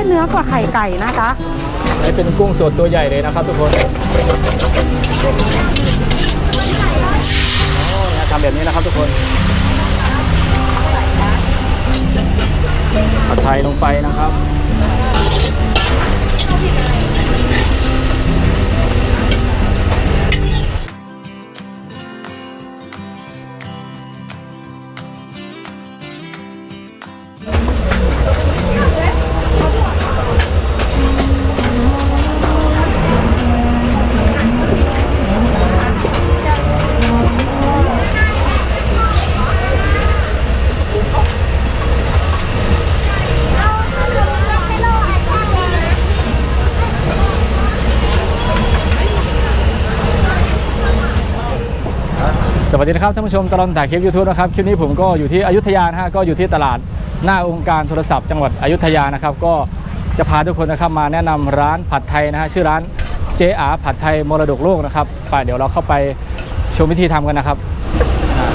ได้เนื้อกว่าไข่ไก่นะคะนี่เป็นกุ้งสดตัวใหญ่เลยนะครับทุกคนโอ้เนี่ยทำแบบนี้นะครับทุกคนผัดไทยลงไปนะครับ วัสดีนะครับท่านผู้ชมตลอดถ่ายคลิปยูทูบนะครับคลิปนี้ผมก็อยู่ที่อยุธยานะฮะก็อยู่ที่ตลาดหน้าองค์การโทรศัพท์จังหวัดอยุธยานะครับก็จะพาทุกคนนะครับมาแนะนำร้านผัดไทยนะฮะชื่อร้านเจอาผัดไทยมรดกโลกนะครับไปเดี๋ยวเราเข้าไปชมวิธีทำกันนะครับอ่า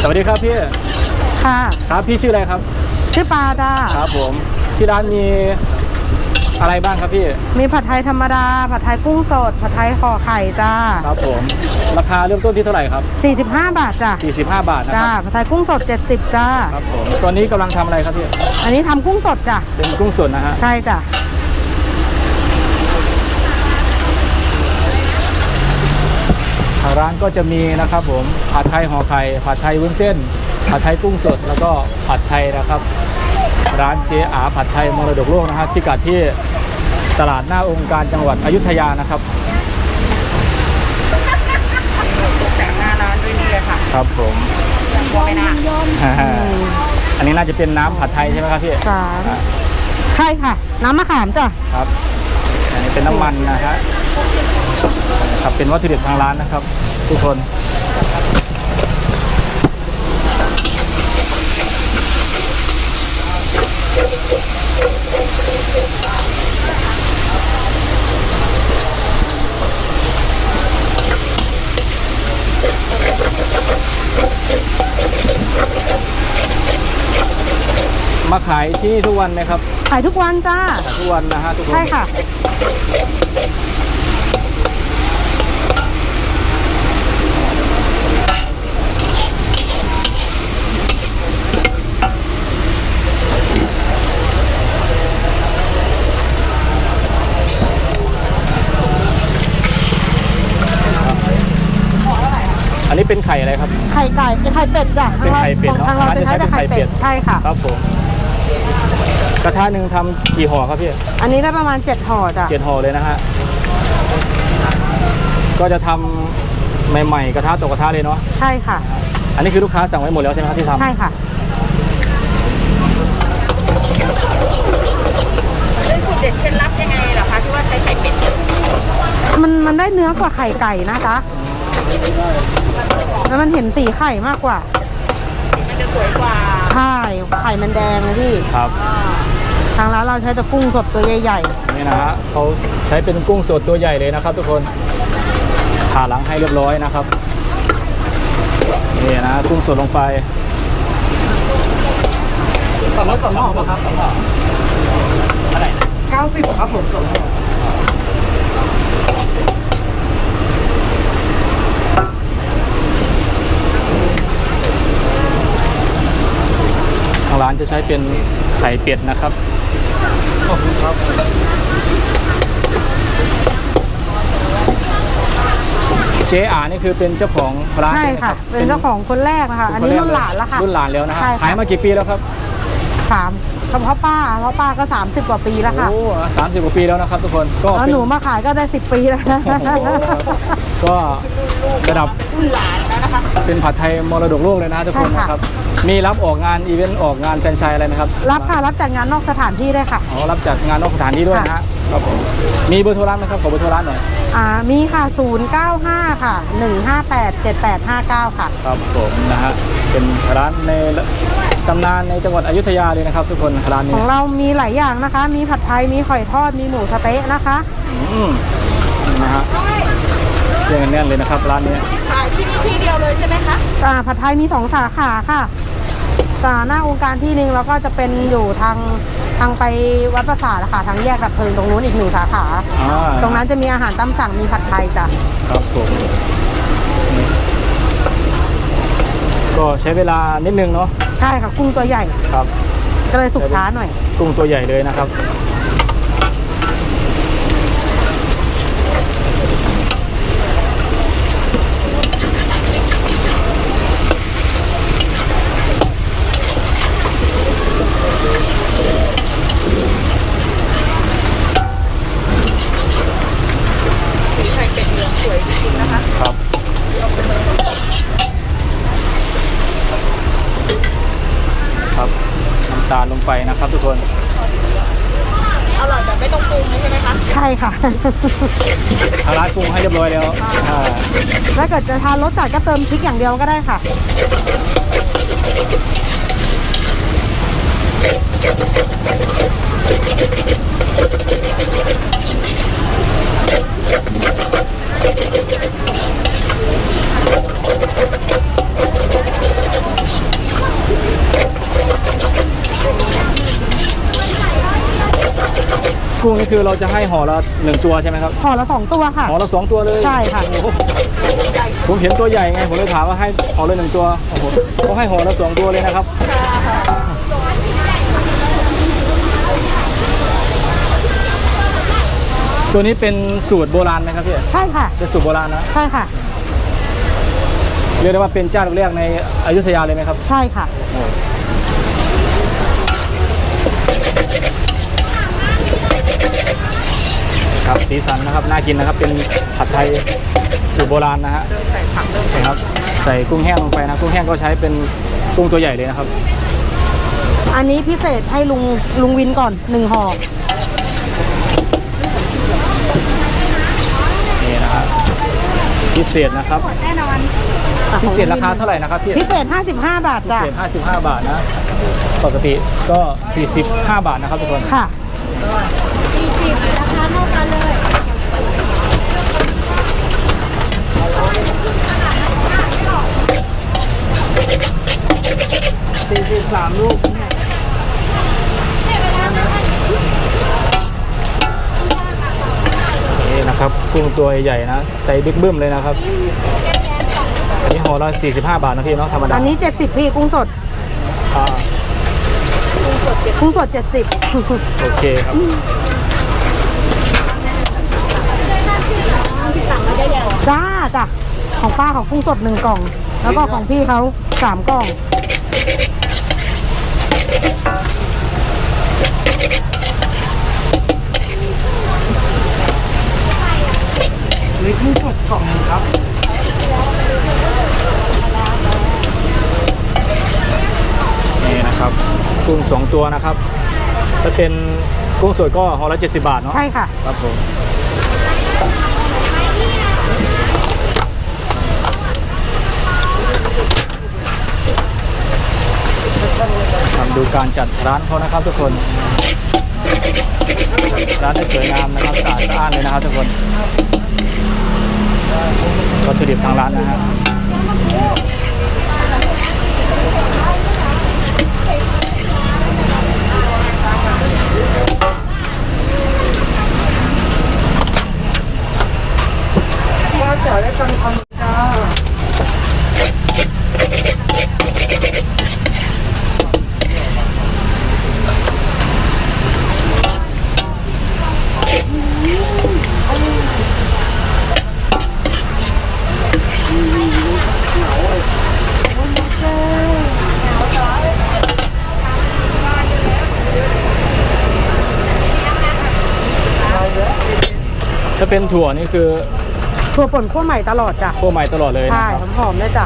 สวัสดีครับพี่ค่ะครับพี่ชื่ออะไรครับ ชื่อปลาจ้าครับผมที่ร้านมี อะไรบ้างครับพี่ มีผัดไทยธรรมดา ผัดไทยกุ้งสด ผัดไทยห่อไข่จ้า ครับผม ราคาเริ่มต้นที่เท่าไหร่ครับ 45 บาทจ้า45 บาทนะคจ้ารับผัดไทยกุ้งสด 70จ้า ครับผมตอนนี้กำลังทำอะไรครับพี่ อันนี้ทำกุ้งสดจ้ะ เป็นกุ้งสดนะฮะ ใช่จ้ะทางร้านก็จะมีนะครับผมผัดไทยห่อไข่ผัดไทยวุ้นเส้นผัดไทยกุ้งสดแล้วก็ผัดไทยนะครับ ร้านเจอาผัดไทยมรดกโลกนะครับที่กัดที่ตลาดหน้าองค์การจังหวัดอยุธยานะครับจากหน้าร้านด้วยนี่เลยค่ะครับผมกลัวไม่น่าอันนี้น่าจะเป็นน้ำผัดไทยใช่ไหมครับพี่จ้าใช่ค่ะ น้ำมะขามจ้ะครับอันนี้เป็นน้ำมันนะฮะครับเป็นวัตถุดิบทางร้านนะครับ ทุกคน มาขายที่นี่ทุกวันไหมครับขายทุกวันจ้า ขายทุกวันนะฮะทุกคนใช่ค่ะ อันนี้เป็นไข่อะไรครับ ไข่ไก่ไข่เป็ดจ้ะเป็นไข่เป็ดเนอะทางเราจะใช้แต่ไข่เป็ดร้านจะใช้เป็นไข่เป็ดใช่ค่ะ ครับผม กระทะหนึ่งทำกี่ห่อครับพี่อันนี้ได้ประมาณ 7ห่อจ้ะเจ็ดห่อเลยนะฮะก็จะทำใหม่ๆกระทะตกกระทะเลยเนาะใช่ค่ะ อันนี้คือลูกค้าสั่งไว้หมดแล้วใช่ไหมครับที่ทำ ใช่ค่ะเป็นสูตรเด็ดเคล็ดลับยังไงเหรอคะที่ว่าใช้ไข่เป็ดมันมันได้เนื้อกว่าไข่ไก่นะคะแล้วมันเห็นสีไข่มากกว่ามันจะ สวยกว่าใช่ไข่มันแดงนะพี่ ครับทางร้านเราใช้แต่กุ้งสดตัวใหญ่นี่นะฮะเขาใช้เป็นกุ้งสดตัวใหญ่เลยนะครับ ทุกคนผ่าหลังให้เรียบร้อยนะครับนี่นะกุ้งสดลงไปสองร้อยสองห่อครับสองห่อๆ90ครับผมทางร้าน จะใช้เป็นไข่เป็ดนะครับขอบคุณครับเจ๊อานี่คือเป็นเจ้าของร้านใช่ไหมค่ะรับเป็นเจ้าของคนแรกนะคะอันนี้รุ่นหลานแล้วค่ะรุ่นหลานแล้วนะฮะใช่ค่ะ ขายมากี่ปีแล้วครับ สาม เฉพาะป้าเพราะป้าก็ 30 กว่าปีแล้วค่ะโอ้สามสิบกว่าปีแล้วนะครับทุกคนก็แล้วเป็นหนูมาขายก็ได้ 10 ปีแล้วโอ้โหก็ระดับรุ่นหลานแล้วนะคะเป็นผัดไทยมรดกโลกเลยนะทุกคนใช่ค่ะนะครับมีรับออกงานอีเวนต์ออกงานแฟรนไชส์อะไรไหมครับรับค่ะรับจัดงานนอกสถานที่ด้วยค่ะอ๋อรับจากงานนอกสถานที่ด้วยนะฮะครับผมมีเบอร์โทรร้านไหมครับขอเบอร์โทรร้านหน่อยอ่ามีค่ะ 095 ค่ะ 158 7859 ค่ะ ครับผมนะฮะ เป็นร้านในตำนานในจังหวัดอยุธยาเลยนะครับ ทุกคนร้านขนี้องเรามีหลายอย่างนะคะ มีผัดไทย มีหอยทอด มีหมูสะเต๊ะนะคะ อืมนะฮะเรียงกันแน่นเลยนะครับ ร้านนี้ ขายที่นี่ที่เดียวเลยใช่ไหมคะ อ่าผัดไทยมีสองสาขาค่ะอ่าหน้าองค์การที่หนึ่งแล้วก็จะเป็นอยู่ทางทางไปวัดประสาทนะคะทางแยกดับเพลิงตรงนู้นอีกหนึ่งสาขา อ่าตรงนั้นจะมีอาหารตามสั่งมีผัดไทยจ้ะครับผม ก็ใช้เวลานิดนึงเนาะใช่ค่ะกุ้งตัวใหญ่ครับ ก็เลยสุกช้าหน่อย กุ้งตัวใหญ่เลยนะครับ ไข่เป็ดเหลืองสวยจริงๆนะคะ ครับ ครับน้ำตาลลงไปนะ ครับทุกคน อร่อยแบบไม่ต้องปรุงเลยใช่ไหมคะใช่ค่ะ ทางร้านปรุงให้เรียบร้อยแล้วอ่าถ้าเกิดจะทานรสจัดก็เติมพริกอย่างเดียวก็ได้ค่ะกุ้ นี่คือเราจะให้ห่อละหนึ่งตัวใช่ไหมครับห่อละสองตัวค่ะ ห่อละสองตัวเลยใช่ค่ะ โอ้โหผมเห็นตัวใหญ่ไงผมเลยถามว่าให้ห่อละหนึ่งตัวโอ้โหเขาให้ห่อละสองตัวเลยนะครับตัวนี้เป็นสูตรโบราณไหมครับพี่ใช่ค่ะ เป็นสูตรโบราณนะใช่ค่ะ เรียกได้ว่าเป็นเจ้าแรกๆในอยุธยาเลยไหมครับ ใช่ค่ะ ครับสีสันนะครับน่ากินนะครับเป็นผัดไทยสูตรโบราณนะฮะใส่ผักเริ่มนะครับ ใส่กุ้งแห้งลงไปนะกุ้งแห้งก็ใช้เป็นกุ้งตัวใหญ่เลยนะครับอันนี้พิเศษให้ลุงลุงวินก่อนหนึ่งห่อนี่นะครับพิเศษนะครับ แน่นอนพิเศษราคาเท่าไหร่นะครับพี่พิเศษ 55 บาทพิจ้ะเศษ55 บาทนะปกติก็ 45 บาทนะครับทุกคน ค่ะ 43ลูกนี่นะครับกุ้งตัวใหญ่ๆนะไซส์บิ๊กบึ้มเลยนะครับ อันนี้ห่อละ45บาทนะพี่เนาะธรรมดาอันนี้70พี่กุ้งสดอ่ากุ้งสด70โอเคครับจ้าจ้ะของป้าของกุ้งสดหนึ่งกล่อง แล้วก็ของพี่เขาสามกล่อง นี่กุ้งสดกล่องครับ นี่นะครับ กุ้งสองตัวนะครับ ถ้าเป็นกุ้งสดก็ห่อละ70 บาทเนาะใช่ค่ะ ครับผม ทำดูการจัดร้านเขานะครับทุกคน ร้านได้สวยงามนะครับสะอาดสะอ้านเลยนะครับทุกคนวัตถุดิบทางร้านนะครับถ้า เป็นถั่วนี่คือถั่วป่นขั้วใหม่ตลอดจ้ะคั่วใหม่ตลอดเลยนะใช่ ครับหอมๆเลยจ้ะ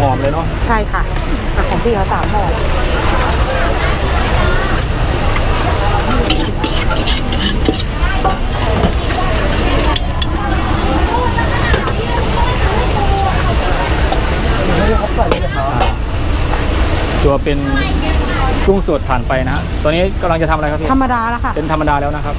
หอมๆเลยเนาะใช่ค่ะอะ ของพี่เขาสามห่อตัวเป็นกุ้งสดผ่านไปนะฮะตอนนี้กำลังจะทำอะไรครับพี่ธรรมดาแล้วค่ะเป็นธรรมดาแล้วนะครับ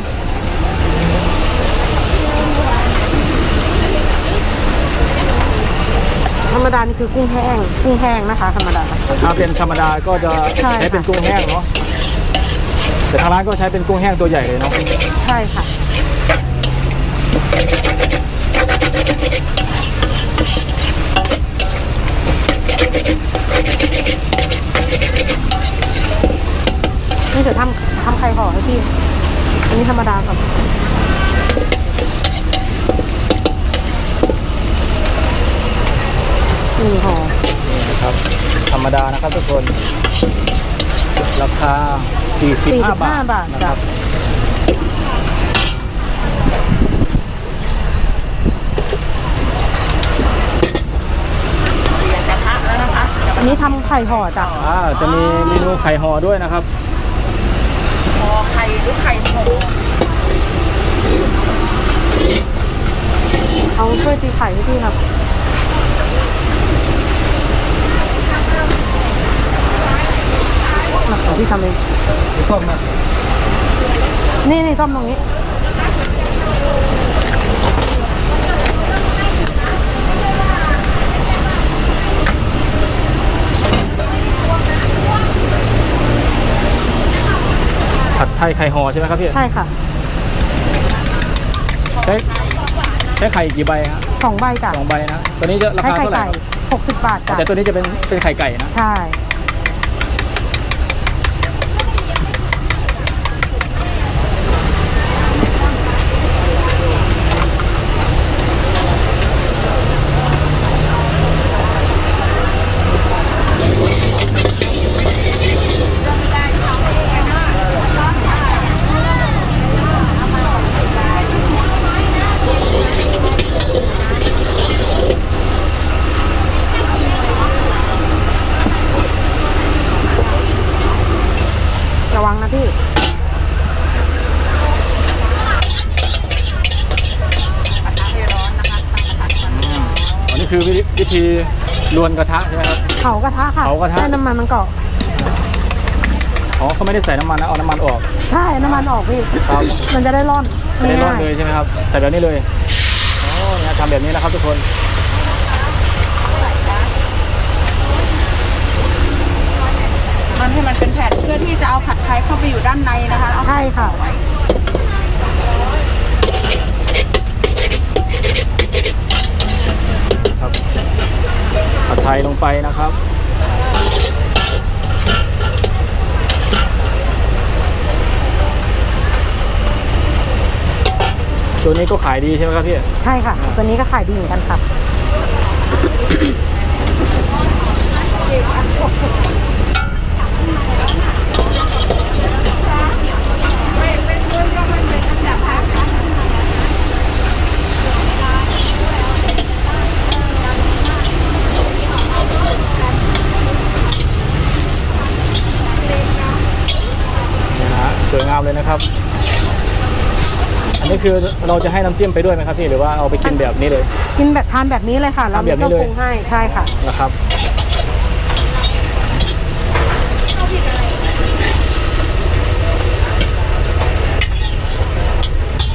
ธรรมรมดานี่คือกุ้งแห้ง กุ้งแห้งนะคะ ธรรมดา ถ้าเป็นธรรมดาก็จะใช่ค่ะ ใช้เป็นกุ้งแห้งเนาะแต่ทางร้านก็ใช้เป็นกุ้งแห้งตัวใหญ่เลยเนาะใช่ค่ะ นี่เดี๋ยวทำทำไข่ห่อให้พี่ อันนี้ธรรมดาก่อน หนึ่งห่อนี่นะครับ ธรรมดานะครับทุกคน ราคา 45 บาทบาทนะคจ้ะรับเรียงกระทะแล้วนะคะอันนี้ทำไข่ห่อจ้ะอ่าจะมีเมนูไข่ห่อด้วยนะครับ พอไข่หรือไข่โหเอาช่วยตีไข่ให้พี่ครับ มาขอพี่ทำเองส้มนะนี่นี่ซ่อมตรงนี้ผัดไทยไข่ห่อใช่ไหมครับพี่ใช่ค่ะใช้ใช้ไข่กี่ใบฮะสองใบจ้ะสองใบนะตัวนี้จะราใช้คาไข่เท่าไหร่ไก่ครับหกสิบบาทจ้ะแต่ตัวนี้จะเป็นเป็นไข่ไก่นะใช่ ระวังนะพี่ กระทะให้ร้อนนะคะตั้งกระทะให้มันร้อน อันนี้คือวิธีวิธีลวนกระทะใช่ไห มครับ เผากระทะค่ะเผากระทะให้น้ำมันมันเกาะอ๋อเขาไม่ได้ใส่น้ำมันนะเอาน้ำมันออก ใช่น้ำมันออกพี่ครับ มันจะได้ร่อนไม่ได้รอดง่ายเลยใช่ไหมครับ ใส่แบบนี้เลยอ๋อเนี่ยทำแบบนี้นะครับทุกคนมันให้มันเป็นแผ่นเพื่อที่จะเอาผัดไทยเข้าไปอยู่ด้านในนะคะเอาใช่ค่ะ ไว้ ครับผัด ไทยลงไปนะครับตัวนี้ก็ขายดีใช่ไหมครับพี่ ใช่ค่ะ ตัวนี้ก็ขายดีเหมือนกันค่ะ สวยงามเลยนะครับ อันนี้คือเราจะให้น้ำจิ้มไปด้วยไหมครับพี่หรือว่าเอาไปกินแบบนี้เลย กินแบบทานแบบนี้เลยค่ะ เราทานแบบนี้ไม่ต้องเลยปรุงให้ใช่ค่ะ นะครับ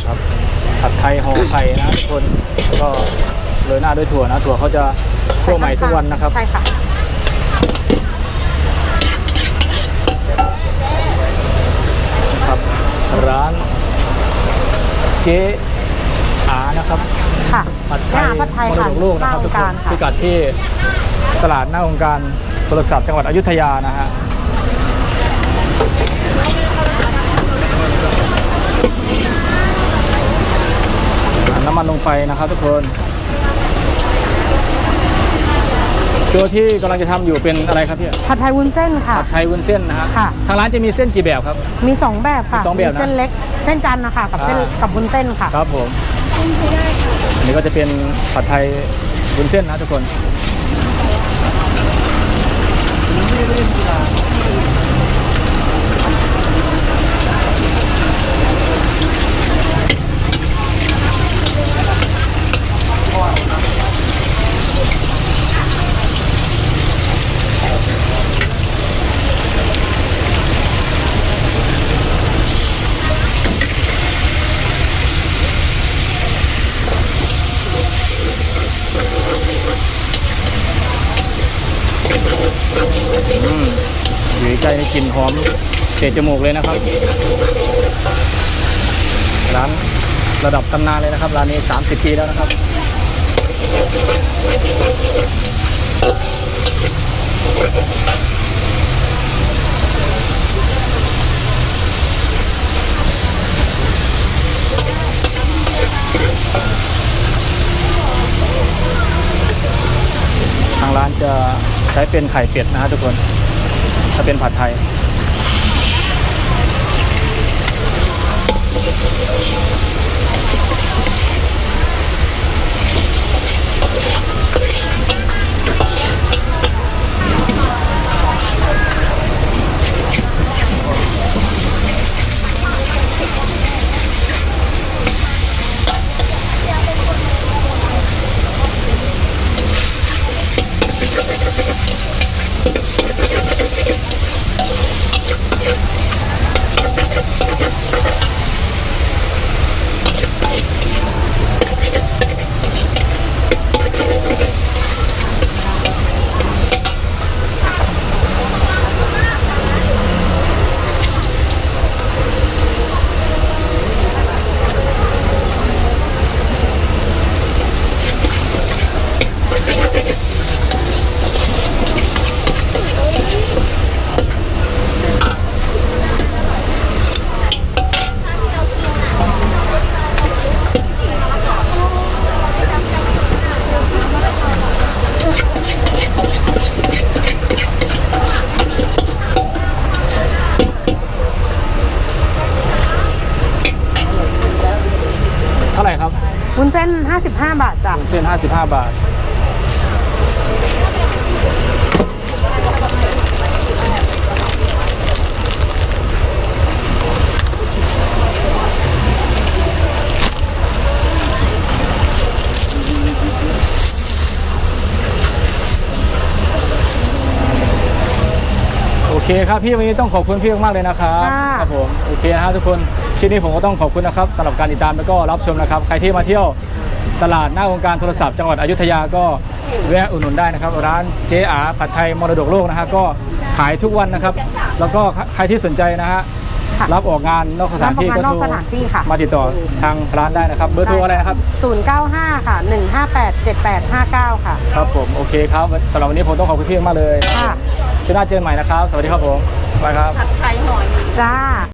ครับผัดไทยห่อไข่นะทุกคนแล้วก็โรยหน้าด้วยถั่วนะ ถั่วเขาจะคั่วใหม่ทุกวันนะครับ ใช่ค่ะ ครับ ร้านเจ๊อานะครับค่ะผัดไทหน้ายผัดไทยมรค่ะดกโลกนะครับหทุน้ากองคค์กานรค่ะพิกัดที่ตลาดหน้าองค์การโทรศัพท์จังหวัดอยุธยานะฮะน้ำมันลงไปนะครับทุกคน ตัวที่กำลังจะทำอยู่เป็นอะไรครับพี่ผัดไทยวุ้นเส้นค่ะ ผัดไทยวุ้นเส้นนะฮะค่ะ ทางร้านจะมีเส้นกี่แบบครับ มีสองแบบค่ะมีสองแบบนะมีเส้นเล็กเส้นจันทร์นะคะกับเส้นอ่า กับวุ้นเส้นค่ะ ครับผมอันนี้ก็จะเป็นผัดไทยวุ้นเส้นนะทุกคน ใกล้ในกลิ่นหอมเตะจมูกเลยนะครับ ร้านระดับตำนานเลยนะครับ ร้านนี้ 30 ปีแล้วนะครับ ทางร้านจะใช้เป็นไข่เป็ดนะฮะทุกคน ถ้าเป็นผัดไทย เท่าไหร่ครับ วุ้นเส้น 55 บาทจ้ะเส้น 55 บาท โอเคครับพี่วันนี้ต้องขอบคุณพี่มากๆเลยนะครับ ค่ะ ครับผม โอเคนะครับทุกคน คลิปนี้ผมก็ต้องขอบคุณนะครับสำหรับการติดตามแล้วก็รับชมนะครับ ใครที่มาเที่ยว ตลาดหน้าองค์การโทรศัพท์จังหวัดอยุธยาก็แวะอุดหนุนได้นะครับ ร้านเจ๊อาผัดไทยมรดกโลกนะฮะก็ขายทุกวันนะครับ แล้วก็ใครที่สนใจนะฮะค่ะรับออกงานนอกสถานที่รับออกงานนอกโทรสถานที่ค่ะ มาติดต่อทางร้านได้นะครับ เบอร์โทรอะไรนะครับ 095 ค่ะ 158 7859 ค่ะ ครับผมโอเคครับสำหรับวันนี้ผมต้องขอบคุณพี่มากเลยค่ะที่หน้าเจอกันใหม่นะครับ สวัสดีครับผมบายครับ ผัดไทยห่อหนึ่งจ้า